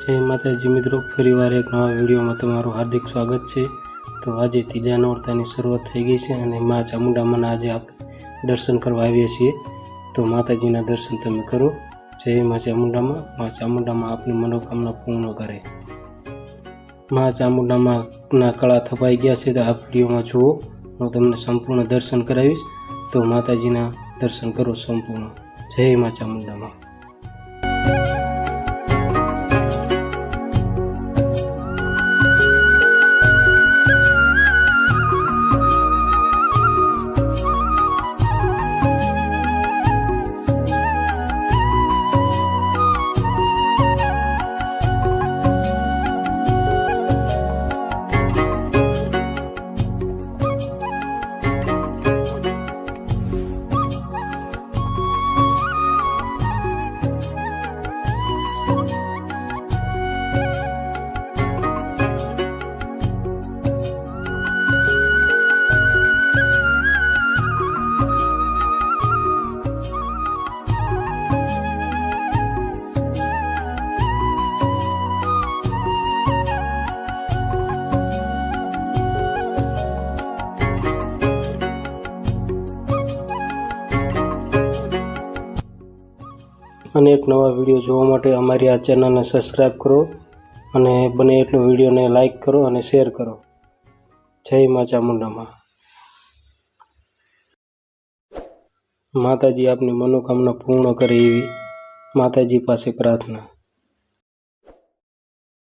જય માતાજી મિત્રો, ફરીવાર એક નવા વિડીયોમાં તમારું હાર્દિક સ્વાગત છે. તો આજે ત્રીજા નોરતાની શરૂઆત થઈ ગઈ છે અને મા ચામુંડામાના આજે આપણે દર્શન કરવા આવીએ છીએ. તો માતાજીના દર્શન તમે કરો. જય મા ચામુંડામાં. મા ચામુંડામાં આપની મનોકામના પૂર્ણ કરે. મા ચામુંડામાં ના કળા થપાઈ ગયા છે તો આ વિડીયોમાં જુઓ. હું તમને સંપૂર્ણ દર્શન કરાવીશ. તો માતાજીના દર્શન કરો સંપૂર્ણ. જય મા ચામુંડામાં. અને એક નવા વીડિયો જોવા માટે અમારી આ ચેનલને સબસ્ક્રાઈબ કરો અને બને એટલો વિડીયોને લાઈક કરો અને શેર કરો. જય મા ચામુંડામાં માતાજી આપની મનોકામના પૂર્ણ કરે એવી માતાજી પાસે પ્રાર્થના.